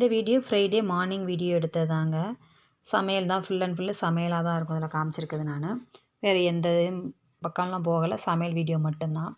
இந்த video Friday morning video எடுத்ததாங்க. சமையல் தான் ஃபுல் அண்ட் ஃபுல்லு சமையலாக தான் இருக்கும் அதில் காமிச்சிருக்குது நான். வேறு எந்த பக்கம்லாம் போகலை சமையல் வீடியோ மட்டும்தான்.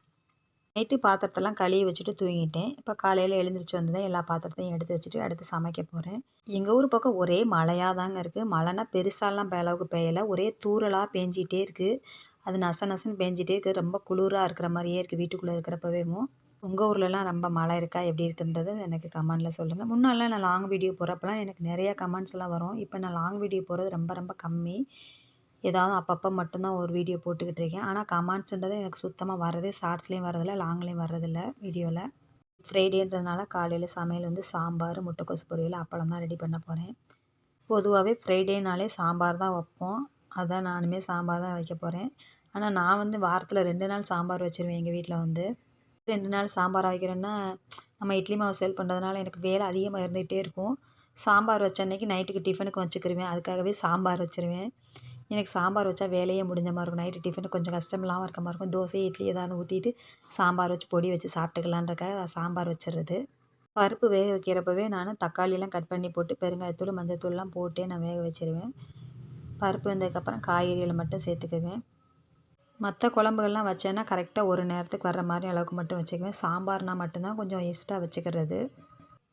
நைட்டு பாத்திரத்தெல்லாம் கழுவி வச்சுட்டு தூங்கிட்டேன். இப்போ காலையில் எழுந்திரிச்சு வந்து தான் எல்லா பாத்திரத்தையும் எடுத்து வச்சுட்டு அடுத்து சமைக்க போகிறேன் எங்கள் ஊர் பக்கம் ஒரே மழையாக தாங்க இருக்குது மழைனா பெருசாலாம் அளவுக்கு பெய்யலை. ஒரே தூரலாக பேஞ்சிகிட்டே இருக்குது அது நச நசன்னு பேஞ்சிகிட்டே இருக்குது ரொம்ப குளிராக இருக்கிற மாதிரியே இருக்குது வீட்டுக்குள்ளே இருக்கிறப்பவேவும் உங்கள் ஊர்லலாம் ரொம்ப மழை இருக்கா? எப்படி இருக்குன்றது எனக்கு கமெண்டில் சொல்லுங்கள் முன்னாடிலாம் நான் லாங் வீடியோ போகிறப்பலாம் எனக்கு நிறையா கமெண்ட்ஸ்லாம் வரும். இப்போ நான் லாங் வீடியோ போகிறது ரொம்ப ரொம்ப கம்மி. ஏதாவது அப்பப்போ மட்டும்தான் ஒரு வீடியோ போட்டுக்கிட்டு இருக்கேன். ஆனால் கமெண்ட்ஸுன்றது எனக்கு சுத்தமாக வரதே ஷார்ட்ஸ்லேயும் வரதில்லை லாங்லேயும் வரதில்ல வீடியோவில் ஃப்ரைடேன்றதுனால காலையில் சமையல் வந்து சாம்பார் முட்டைக்கோசு பொரியல் அப்பளம் தான் ரெடி பண்ண போகிறேன் பொதுவாகவே ஃப்ரைடேனாலே சாம்பார் தான் வைப்போம். அதான் நானுமே சாம்பார் தான் வைக்க போகிறேன் ஆனால் நான் வந்து வாரத்தில் ரெண்டு நாள் சாம்பார் வச்சுருவேன் எங்கள் வீட்டில் வந்து. ரெண்டு நாள் சாம்பார் வைக்கிறேன்னா நம்ம இட்லி மாவு சேல் பண்ணுறதுனால எனக்கு வேலை அதிகமாக இருந்துகிட்டே இருக்கும். சாம்பார் வச்ச அன்றைக்கி நைட்டுக்கு டிஃபனுக்கு வச்சுக்கிருவேன். அதுக்காகவே சாம்பார் வச்சுருவேன். எனக்கு சாம்பார் வச்சா வேலையே முடிஞ்ச மாதிரி இருக்கும். நைட்டு டிஃபனுக்கு கொஞ்சம் கஷ்டம் இல்லாமல் இருக்க மாதிரி இருக்கும். தோசை இட்லி ஏதாவது ஊற்றிட்டு சாம்பார் வச்சு பொடி வச்சு சாப்பிட்டுக்கலான்றக்காக சாம்பார் வச்சிடுறது பருப்பு வேக வைக்கிறப்பவே நான் தக்காளியெல்லாம் கட் பண்ணி போட்டு பெருங்காயத்தூள் மஞ்சள் தூள்லாம் போட்டே நான் வேக வச்சுருவேன். பருப்பு வந்ததுக்கப்புறம் காய்கறிகளை மட்டும் சேர்த்துக்குவேன். மற்ற குழம்புகள்லாம் வச்சேன்னா கரெக்டாக ஒரு நேரத்துக்கு வர்ற மாதிரி அளவுக்கு மட்டும் வச்சுக்குவேன். சாம்பார்னால் மட்டும்தான் கொஞ்சம் எக்ஸ்ட்ரா வச்சுக்கிறது.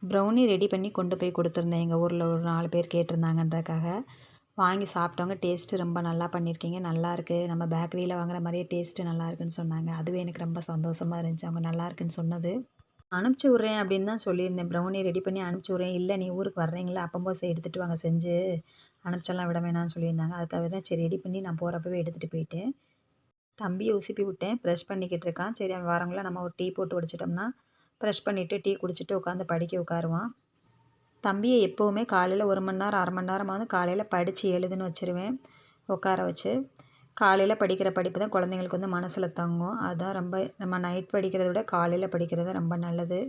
ப்ரௌனி ரெடி பண்ணி கொண்டு போய் கொடுத்துருந்தேன். எங்கள் ஊரில் ஒரு நாலு பேர் கேட்டிருந்தாங்கன்றக்காக வாங்கி சாப்பிட்டவங்க டேஸ்ட்டு ரொம்ப நல்லா பண்ணியிருக்கீங்க. நல்லா இருக்குது நம்ம பேக்கரியில் வாங்குற மாதிரியே டேஸ்ட்டு நல்லா இருக்குன்னு சொன்னாங்க. அதுவே எனக்கு ரொம்ப சந்தோஷமாக இருந்துச்சு. அவங்க நல்லா இருக்குன்னு சொன்னது. அனுப்பிச்சி விட்றேன் அப்படின்னு தான் சொல்லியிருந்தேன். ப்ரௌனி ரெடி பண்ணி அனுப்பிச்சி விட்றேன். இல்லை நீ ஊருக்கு வர்றீங்களா? அப்பம்போது எடுத்துகிட்டு வாங்க. செஞ்சு அனுப்பிச்செல்லாம் விட வேணாம்னு சொல்லியிருந்தாங்க. அதுக்காக தான் சரி ரெடி பண்ணி நான் போகிறப்பவே எடுத்துகிட்டு போயிட்டேன். தம்பியை உசுப்பி விட்டேன். ப்ரெஷ் பண்ணிக்கிட்டு இருக்கான். சரி அவன் வரவங்கள நம்ம ஒரு டீ போட்டு குடிச்சிட்டோம்னா ப்ரெஷ் பண்ணிவிட்டு டீ குடிச்சிட்டு உட்காந்து படிக்க உட்காருவான். தம்பியை எப்போவுமே காலையில் ஒரு மணி நேரம் அரை மணி நேரமாவது காலையில் படித்து எழுதுன்னு வச்சுருவேன் உட்கார வச்சு. காலையில் படிக்கிற படிப்பு தான் குழந்தைங்களுக்கு வந்து மனசில் தங்கும். அதுதான் ரொம்ப நம்ம நைட் படிக்கிறத விட காலையில் படிக்கிறது ரொம்ப நல்லது.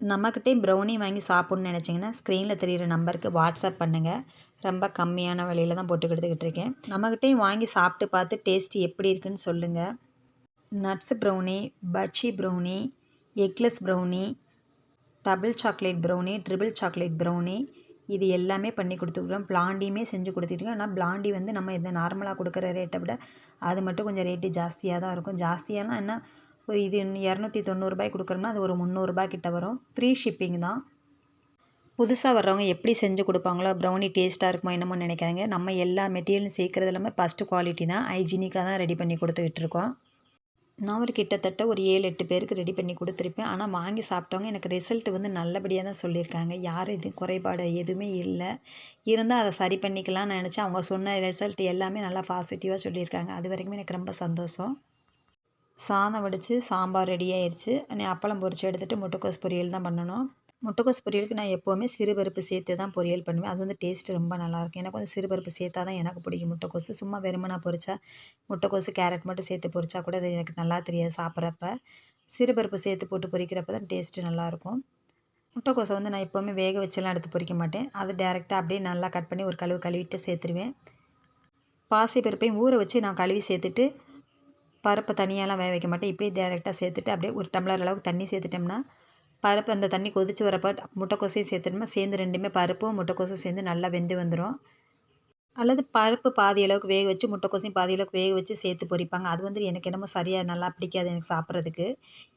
நம்மக்கிட்டே ப்ரௌனி வாங்கி சாப்பிட்ணுன்னு நினச்சிங்கன்னா ஸ்க்ரீனில் தெரிகிற நம்பருக்கு வாட்ஸ்அப் பண்ணுங்கள் ரொம்ப கம்மியான விலையில் தான் போட்டு கொடுத்துக்கிட்டு இருக்கேன். நம்மக்கிட்டேயும் வாங்கி சாப்பிட்டு பார்த்து டேஸ்ட்டு எப்படி இருக்குன்னு சொல்லுங்கள் நட்ஸ் ப்ரௌனி பச்சி brownie eggless brownie double chocolate brownie triple chocolate brownie இது எல்லாமே பண்ணி கொடுத்துருக்குறோம் பிளாண்டியுமே செஞ்சு கொடுத்துருக்கோம் ஆனால் பிளாண்டி வந்து நம்ம இதை நார்மலாக கொடுக்குற ரேட்டை விட அது மட்டும் கொஞ்சம் ரேட்டு ஜாஸ்தியாக தான் இருக்கும். ஜாஸ்தியானால் என்ன? ஒரு இது இரநூத்தி தொண்ணூறுபாய்க்கு கொடுக்குறோம்னா அது ஒரு முந்நூறுரூபா கிட்ட வரும். ஃப்ரீ ஷிப்பிங் தான். புதுசாக வர்றவங்க எப்படி செஞ்சு கொடுப்பாங்களோ ப்ரௌனி டேஸ்ட்டாக இருக்குமோ என்னமோ நினைக்காங்க நம்ம எல்லா மெட்டீரியலும் சேர்க்குறது எல்லாமே ஃபஸ்ட்டு குவாலிட்டி தான். ஹைஜீனிக்காக தான் ரெடி பண்ணி கொடுத்துக்கிட்டு இருக்கோம். நான் ஒரு கிட்டத்தட்ட ஒரு ஏழு எட்டு பேருக்கு ரெடி பண்ணி கொடுத்துருப்பேன். ஆனால் வாங்கி சாப்பிட்டவங்க எனக்கு ரிசல்ட் வந்து நல்லபடியாக தான் சொல்லியிருக்காங்க. யார் இது? குறைபாடு எதுவுமே இல்லை. இருந்தால் அதை சரி பண்ணிக்கலாம்னு நினச்சி அவங்க சொன்ன ரிசல்ட் எல்லாமே நல்லா பாசிட்டிவாக சொல்லியிருக்காங்க. அது வரைக்குமே எனக்கு ரொம்ப சந்தோஷம். சாதம் வடித்து சாம்பார் ரெடி ஆயிடுச்சு நீ அப்பளம் பொரித்து எடுத்துகிட்டு முட்டைக்கோஸ் பொரியல் தான் பண்ணணும். முட்டைக்கோஸ் பொரியலுக்கு நான் எப்போவுமே சிறுபருப்பு சேர்த்து தான் பொரியல் பண்ணுவேன். அது வந்து டேஸ்ட்டு ரொம்ப நல்லாயிருக்கும் எனக்கு வந்து சிறுபருப்பு சேர்த்தா தான் எனக்கு பிடிக்கும் முட்டைக்கோஸ். சும்மா வெறுமனா பொரிச்சா முட்டைக்கோஸ் கேரட் மட்டும் சேர்த்து பொரிச்சா கூட அது எனக்கு நல்லா தெரியாது சாப்பிட்றப்ப. சிறுபருப்பு சேர்த்து போட்டு பொரிக்கிறப்ப தான் டேஸ்ட்டு நல்லாயிருக்கும் முட்டைக்கோஸை வந்து நான் எப்போவுமே வேக வச்செல்லாம் எடுத்து பொரிக்க மாட்டேன். அது டேரெக்டாக அப்படியே நல்லா கட் பண்ணி ஒரு கழுவு கழுவிட்டு சேர்த்துருவேன். பாசி பருப்பையும் ஊற வச்சு நான் கழுவி சேர்த்துட்டு பருப்பை தனியாலாம் வேக வைக்க மாட்டேன். இப்படியே டேரெக்டாக சேர்த்துட்டு அப்படியே ஒரு டம்ளர் அளவுக்கு தண்ணி சேர்த்துட்டோம்னா பருப்பு அந்த தண்ணி கொதித்து வரப்போ முட்டைக்கோசையும் சேர்த்துட்டோம்னா சேர்ந்து ரெண்டுமே பருப்பும் முட்டைக்கோசும் சேர்ந்து நல்லா வெந்து வந்துடும் அல்லது பருப்பு பாதி அளவுக்கு வேக வச்சு முட்டைக்கோசையும் பாதி அளவுக்கு வேக வச்சு சேர்த்து பொரிப்பாங்க. அது வந்து எனக்கு என்னமோ சரியாக நல்லா பிடிக்காது எனக்கு சாப்பிட்றதுக்கு.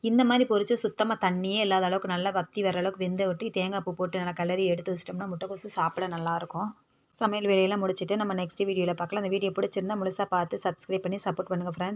இந்த மாதிரி பொரித்து சுத்தமாக தண்ணியே இல்லாத அளவுக்கு நல்லா வத்தி வர அளவுக்கு வெந்த விட்டு தேங்காய் பூ போட்டு நல்லா கலரி எடுத்து வச்சிட்டோம்னா முட்டைக்கோசு சாப்பிட நல்லாயிருக்கும். சமையல் வேலையெல்லாம் முடிச்சுட்டு நம்ம நெக்ஸ்ட் வீடியோவில் பார்க்கலாம். அந்த வீடியோ பிடிச்சிருந்தா முழுசாக பார்த்து சப்ஸ்கிரைப் பண்ணி சப்போர்ட் பண்ணுங்கள் ஃப்ரெண்ட்ஸ்